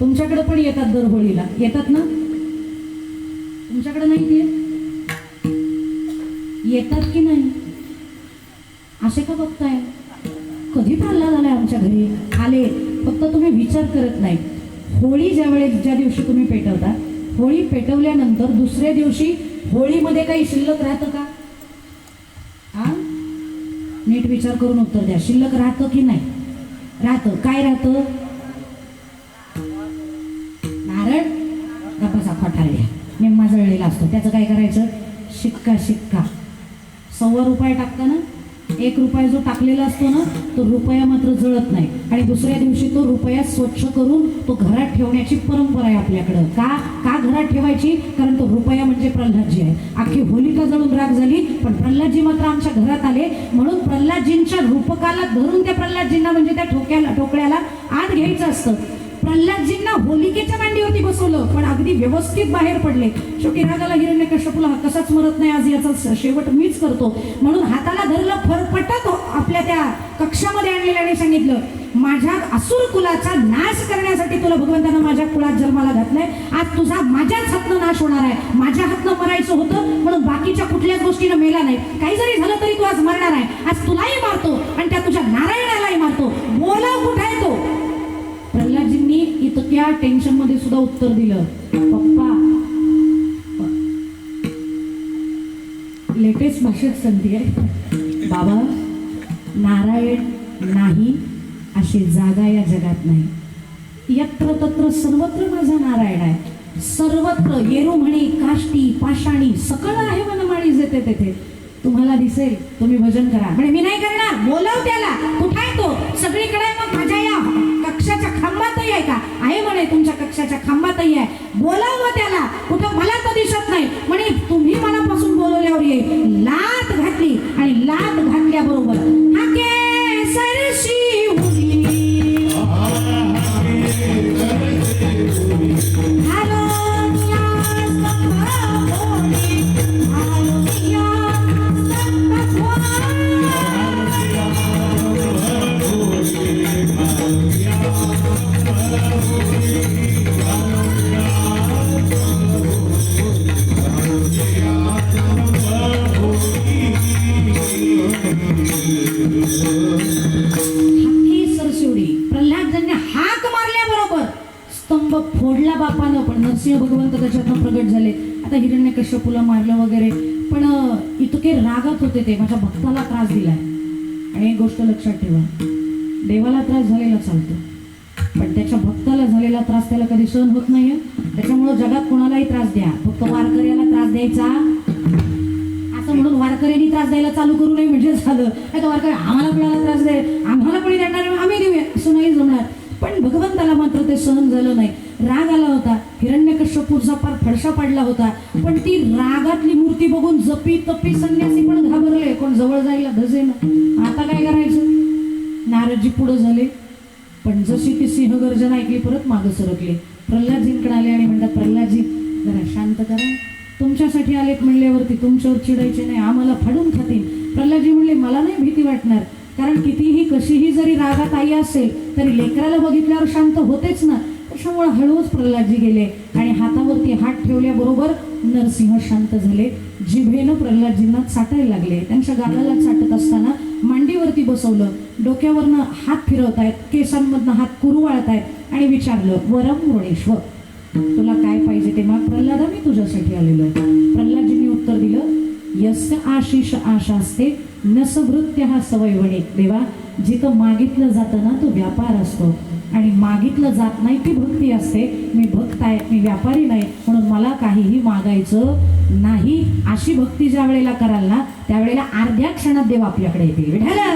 तुमच्याकडे पण येतात दर होळीला येतात ना? तुमच्याकडे नाही ते येतात की नाही? असे का बघताय? कधी प्रल्हाद झालाय आमच्या घरी? आले. फक्त तुम्ही विचार करत नाही. होळी ज्या वेळेस ज्या दिवशी तुम्ही पेटवता होळी पेटवल्यानंतर दुसऱ्या दिवशी होळीमध्ये काही शिल्लक राहतं का? हा नीट विचार करून उत्तर द्या. शिल्लक राहतं की नाही? राहतं. काय राहतं? खोटारड्या माजळलेला जळलेला असतो त्याचं काय करायचं? शिक्का शिक्का. सव्वा रुपये टाकताना एक रुपया जो टाकलेला असतो ना तो रुपया मात्र जळत नाही. आणि दुसऱ्या दिवशी तो रुपया स्वच्छ करून तो घरात ठेवण्याची परंपरा आहे आपल्याकडं. का? का घरात ठेवायची? कारण तो रुपया म्हणजे प्रल्हादजी आहे. अख्खी होलिका जळून राग झाली पण प्रल्हादजी मात्र आमच्या घरात आले. म्हणून प्रल्हादजींच्या रूपकाला धरून त्या प्रल्हादजींना म्हणजे त्या ठोक्याला ठोकळ्याला आत घ्यायचं असतं. प्रल्हादजींना होलिकेच्या मांडीवरती बसवलं पण अगदी व्यवस्थित बाहेर पडले. शेवटी रागाला हिरण्य कशपूला हा कसाच मरत नाही आज याचा? शेवट मीच करतो. म्हणून हाताला धरलं फरफटत आपल्या त्या कक्षामध्ये आणलेल्याने सांगितलं माझ्या असुर कुलाचा नाश करण्यासाठी तुला भगवंतानं माझ्या कुळात जन्माला घातलाय. आज तुझा माझ्याच हातनं नाश होणार आहे. माझ्या हातनं मरायचं होतं म्हणून बाकीच्या कुठल्याच गोष्टीनं मेला नाही. काही जरी झालं तरी तू आज मरणार आहे. आज तुलाही मारतो. इतक्या टेन्शनमध्ये सुद्धा उत्तर दिलं. पप्पा लेटेस्ट भाषेत संधी आहे. बाबा नारायण नाही अशी जागा या जगात नाही. यत्र तत्र सर्वत्र माझा नारायण आहे. सर्वत्र येरू म्हणे काष्टी पाषाणी सकळ आहे वनमाळी जेथे तेथे. तुम्हाला दिसेल तुम्ही भजन करा. म्हणजे मी नाही करणार. बोलव त्याला. कुठे आहे तो? सगळीकडे मग माझ्या या. आहे म्हणे तुमच्या कक्षाच्या खांबातही आहे. बोलाव त्याला. कुठं मला तर दिसत नाही. म्हणे हे सरशिवडी प्रल्हादजींनी हाक मारल्याबरोबर स्तंभ फोडला बापानं पण नरसिंह भगवंत त्याच्यातनं प्रगट झाले. आता हिरण्य कश्यपूला मारलं वगैरे. पण इतके रागात होते ते. माझ्या भक्ताला त्रास दिलाय. आणि एक गोष्ट लक्षात ठेवा. देवाला त्रास झालेला चालतो. पण त्याच्या भक्ताला झालेला त्रास त्याला कधी सहन होत नाही त्याच्यामुळं जगात कोणालाही त्रास द्या. फक्त वारकऱ्याला त्रास द्यायचा. वारकऱ्यांनी त्रास द्यायला चालू करू नये म्हणजे झालं. नाही तर वारकरी आम्हाला कोणाला त्रास दे आम्हाला कोणी देणार आम्ही देऊया असं नाही जमणार. पण भगवंताला मात्र ते सहन झालं नाही. राग आला होता हिरण्यकश्यपूरचा पार फडशा पडला होता. पण ती रागातली मूर्ती बघून जपी तपी संन्यासी पण घाबरले. कोण जवळ जायला धजे ना. आता काय करायचं? नारदजी पुढे झाले. पण जशी ती सिंहगर्जन ऐकली परत मागं सरकले. प्रल्हादजींकडे आले आणि म्हणतात प्रल्हादजी जरा शांत करा. तुमच्यासाठी आलेत म्हणल्यावरती तुमच्यावर चिडायचे नाही आम्हाला फाडून खातील. प्रल्हादजी म्हणले मला नाही भीती वाटणार. कारण कितीही कशीही जरी रागात आई असेल तरी लेकराला बघितल्यावर शांत होतेच ना. त्याच्यामुळे हळूच प्रल्हादजी गेले आणि हातावरती हात ठेवल्याबरोबर नरसिंह शांत झाले. जिभेनं प्रल्हादजींना चाटायला लागले. त्यांच्या गालाला चाटत असताना मांडीवरती बसवलं. डोक्यावरनं हात फिरवतायत केसांमधनं हात कुरवाळतायत आणि विचारलं वरम वृणेश्वर तुला काय पाहिजे ते मग प्रल्हादा मी तुझ्यासाठी आलेलो आहे. प्रल्हादजींनी उत्तर दिलं यस्य आशिष आशा असते नसभृत्य हा सवय वणे देवा जिथं मागितलं जातं ना तो व्यापार असतो. आणि मागितलं जात नाही ती भक्ती असते. मी भक्त आहे मी व्यापारी नाही म्हणून मला काहीही मागायचं नाही. अशी भक्ती ज्या वेळेला कराल ना त्यावेळेला अर्ध्या क्षणात देव आपल्याकडे येतील. विठाला.